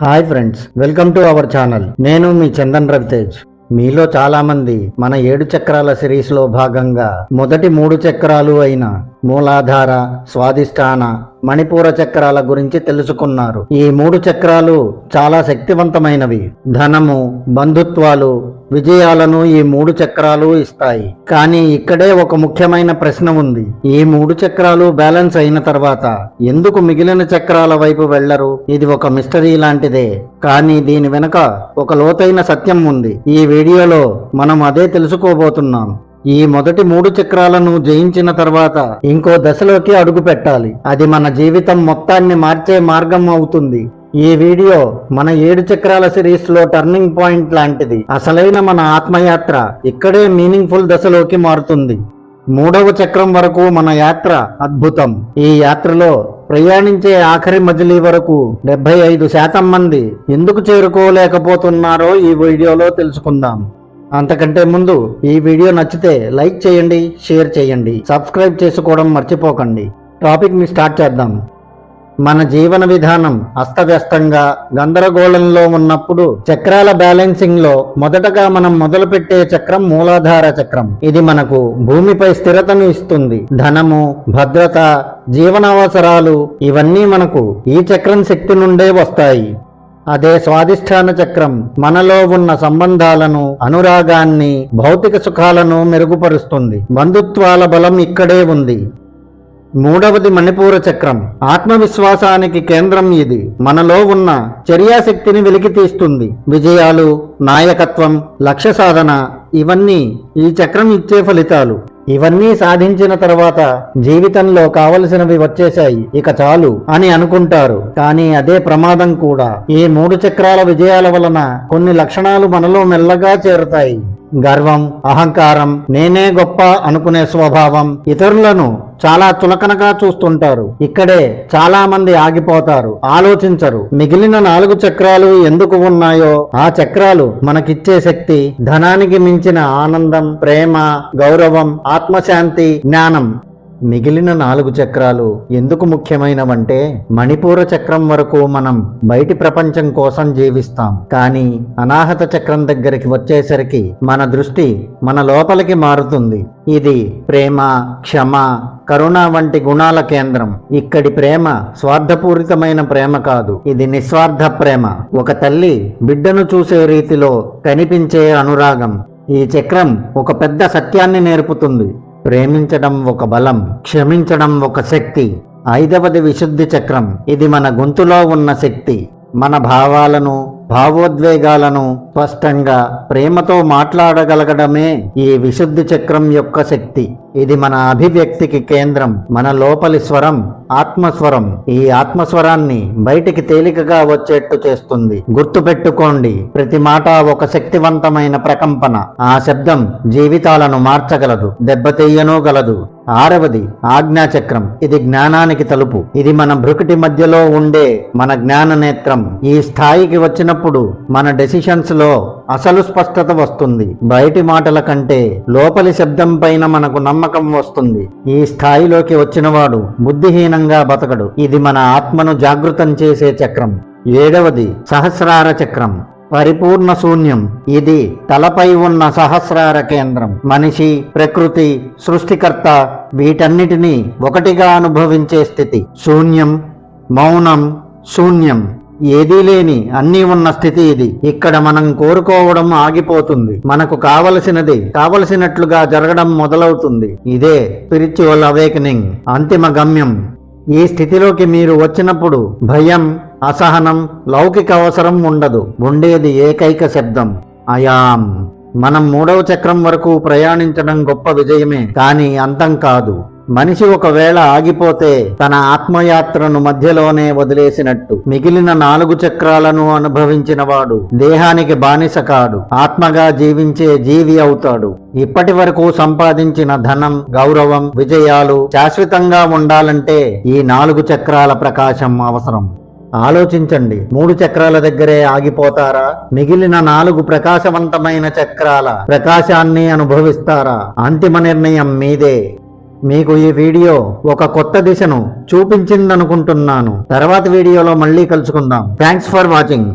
Hi friends welcome to our channel. నేను మీ చందన్ రవితేజ్. మీలో చాలామంది మన ఏడు చక్రాల సిరీస్లో భాగంగా మొదటి మూడు చక్రాలు అయిన మూలాధార స్వాదిష్టాన మణిపూర చక్రాల గురించి తెలుసుకున్నారు. ఈ మూడు చక్రాలు చాలా శక్తివంతమైనవి. ధనము బంధుత్వాలు విజయాలను ఈ మూడు చక్రాలు ఇస్తాయి. కానీ ఇక్కడే ఒక ముఖ్యమైన ప్రశ్న ఉంది. ఈ మూడు చక్రాలు బ్యాలెన్స్ అయిన తర్వాత ఎందుకు మిగిలిన చక్రాల వైపు వెళ్ళరు ఇది ఒక మిస్టరీ లాంటిదే. కానీ దీని వెనుక ఒక లోతైన సత్యం ఉంది. ఈ వీడియోలో మనం అదే తెలుసుకోబోతున్నాం. ఈ మొదటి మూడు చక్రాలను జయించిన తర్వాత ఇంకో దశలోకి అడుగు పెట్టాలి. అది మన జీవితం మొత్తాన్ని మార్చే మార్గం అవుతుంది. ఈ వీడియో మన ఏడు చక్రాల సిరీస్లో టర్నింగ్ పాయింట్ లాంటిది. అసలైన మన ఆత్మయాత్ర ఇక్కడే మీనింగ్ఫుల్ దశలోకి మారుతుంది. మూడవ చక్రం వరకు మన యాత్ర అద్భుతం. ఈ యాత్రలో ప్రయాణించే ఆఖరి మజిలీ వరకు డెబ్బై ఐదు శాతం మంది ఎందుకు చేరుకోలేకపోతున్నారో ఈ వీడియోలో తెలుసుకుందాం. అంతకంటే ముందు ఈ వీడియో నచ్చితే లైక్ చేయండి షేర్ చేయండి సబ్స్క్రైబ్ చేసుకోవడం మర్చిపోకండి. టాపిక్ని స్టార్ట్ చేద్దాం. మన జీవన విధానం అస్తవ్యస్తంగా గందరగోళంలో ఉన్నప్పుడు చక్రాల బ్యాలెన్సింగ్లో మొదటగా మనం మొదలుపెట్టే చక్రం మూలాధార చక్రం. ఇది మనకు భూమిపై స్థిరతను ఇస్తుంది. ధనము భద్రత జీవనావసరాలు ఇవన్నీ మనకు ఈ చక్రం శక్తి నుండే వస్తాయి. అదే స్వాధిష్టాన చక్రం. మనలో ఉన్న సంబంధాలను అనురాగాన్ని భౌతిక సుఖాలను మెరుగుపరుస్తుంది. బంధుత్వాల బలం ఇక్కడే ఉంది. మూడవది మణిపూర చక్రం. ఆత్మవిశ్వాసానికి కేంద్రం ఇది. మనలో ఉన్న చర్యాశక్తిని వెలికి తీస్తుంది. విజయాలు నాయకత్వం లక్ష్య సాధన ఇవన్నీ ఈ చక్రం ఇచ్చే ఫలితాలు. ఇవన్నీ సాధించిన తర్వాత జీవితంలో కావలసినవి వచ్చేశాయి. ఇక చాలు అని అనుకుంటారు. కానీ అదే ప్రమాదం కూడా. ఈ మూడు చక్రాల విజయాల వలన కొన్ని లక్షణాలు మనలో మెల్లగా చేరుతాయి. గర్వం అహంకారం నేనే గొప్ప అనుకునే స్వభావం. ఇతరులను చాలా చులకనగా చూస్తుంటారు. ఇక్కడే చాలా మంది ఆగిపోతారు ఆలోచించరు. మిగిలిన నాలుగు చక్రాలు ఎందుకు ఉన్నాయో ఆ చక్రాలు మనకిచ్చే శక్తి ధనానికి మించిన ఆనందం ప్రేమ గౌరవం ఆత్మశాంతి జ్ఞానం. మిగిలిన నాలుగు చక్రాలు ఎందుకు ముఖ్యమైనవంటే మణిపూర చక్రం వరకు మనం బయటి ప్రపంచం కోసం జీవిస్తాం. కానీ అనాహత చక్రం దగ్గరికి వచ్చేసరికి మన దృష్టి మన లోపలికి మారుతుంది. ఇది ప్రేమ క్షమ కరుణ వంటి గుణాల కేంద్రం. ఇక్కడి ప్రేమ స్వార్థపూరితమైన ప్రేమ కాదు. ఇది నిస్వార్థ ప్రేమ. ఒక తల్లి బిడ్డను చూసే రీతిలో కనిపించే అనురాగం. ఈ చక్రం ఒక పెద్ద సత్యాన్ని నేర్పుతుంది. ప్రేమించడం ఒక బలం క్షమించడం ఒక శక్తి. ఐదవది విశుద్ధి చక్రం. ఇది మన గొంతులో ఉన్న శక్తి. మన భావాలను భావోద్వేగాలను స్పష్టంగా ప్రేమతో మాట్లాడగలగడమే ఈ విశుద్ధి చక్రం యొక్క శక్తి. ఇది మన అభివ్యక్తికి కేంద్రం మన లోపలి స్వరం ఆత్మస్వరం. ఈ ఆత్మస్వరాన్ని బయటికి తేలికగా వచ్చేట్టు చేస్తుంది. గుర్తుపెట్టుకోండి ప్రతి మాట ఒక శక్తివంతమైన ప్రకంపన. ఆ శబ్దం జీవితాలను మార్చగలదు దెబ్బతీయనూ గలదు. ఆరవది ఆజ్ఞాచక్రం. ఇది జ్ఞానానికి తలుపు. ఇది మన భృకుటి మధ్యలో ఉండే మన జ్ఞాన నేత్రం ఈ స్థాయికి వచ్చినప్పుడు మన డెసిషన్స్లో అసలు స్పష్టత వస్తుంది. బయటి మాటల కంటే లోపలి శబ్దం పైన మనకు నమ్మకం వస్తుంది. ఈ స్థాయిలోకి వచ్చినవాడు బుద్ధిహీనంగా బతకడు. ఇది మన ఆత్మను జాగృతం చేసే చక్రం. ఏడవది సహస్రార చక్రం. పరిపూర్ణ శూన్యం. ఇది తలపై ఉన్న సహస్రార కేంద్రం. మనిషి ప్రకృతి సృష్టికర్త వీటన్నిటినీ ఒకటిగా అనుభవించే స్థితి. శూన్యం మౌనం శూన్యం. ఏదీ లేని అన్నీ ఉన్న స్థితి ఇది. ఇక్కడ మనం కోరుకోవడం ఆగిపోతుంది. మనకు కావలసినది కావలసినట్లుగా జరగడం మొదలవుతుంది. ఇదే స్పిరిచువల్ అవేకనింగ్ అంతిమ గమ్యం. ఈ స్థితిలోకి మీరు వచ్చినప్పుడు భయం అసహనం లౌకిక అవసరం ఉండదు. ఉండేది ఏకైక శబ్దం అయాం మనం మూడవ చక్రం వరకు ప్రయాణించడం గొప్ప విజయమే కానీ అంతం కాదు. మనిషి ఒకవేళ ఆగిపోతే తన ఆత్మయాత్రను మధ్యలోనే వదిలేసినట్టు. మిగిలిన నాలుగు చక్రాలను అనుభవించిన వాడు దేహానికి బానిస కాడు. ఆత్మగా జీవించే జీవి అవుతాడు. ఇప్పటి వరకు సంపాదించిన ధనం గౌరవం విజయాలు శాశ్వతంగా ఉండాలంటే ఈ నాలుగు చక్రాల ప్రకాశం అవసరం. ఆలోచించండి. మూడు చక్రాల దగ్గరే ఆగిపోతారా? మిగిలిన నాలుగు ప్రకాశవంతమైన చక్రాల ప్రకాశాన్ని అనుభవిస్తారా? అంతిమ నిర్ణయం మీదే. మీకు ఈ వీడియో ఒక కొత్త దిశను చూపించిందనుకుంటున్నాను. తర్వాత వీడియోలో మళ్ళీ కలుసుకుందాం. Thanks for watching